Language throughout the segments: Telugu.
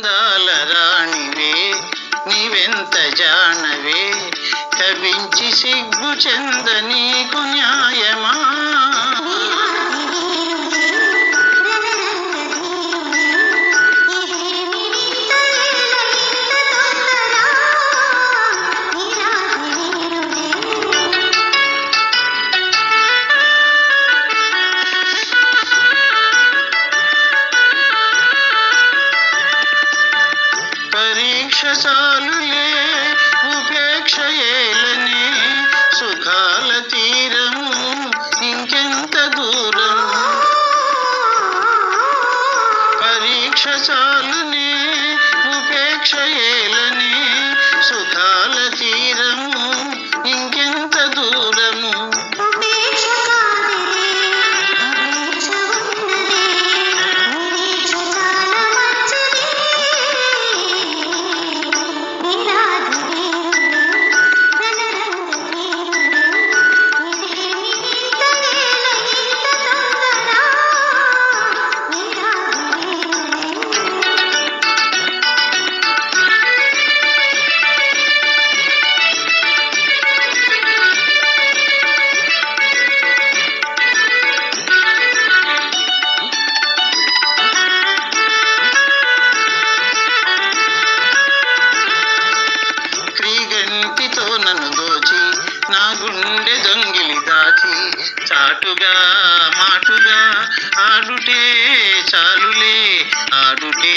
అందాల రాణివే నీవెంత జానవే? కవించి సిగ్గు చెంద నీకు న్యాయమా? చాలులే ఉపేక్ష ఏలని సుఖాల మాటుగా మాటుగా ఆడుటే చాలులే ఆడుటే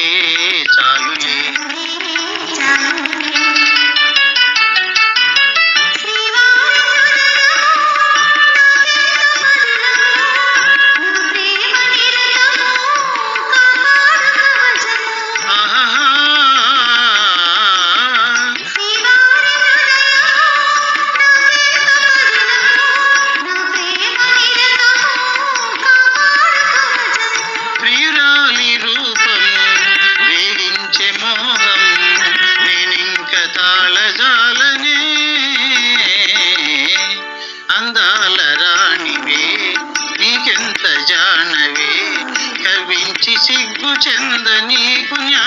కాల రాణివే నీకెంత జానవే? కవించి సిగ్గు చెందని పుణ్యా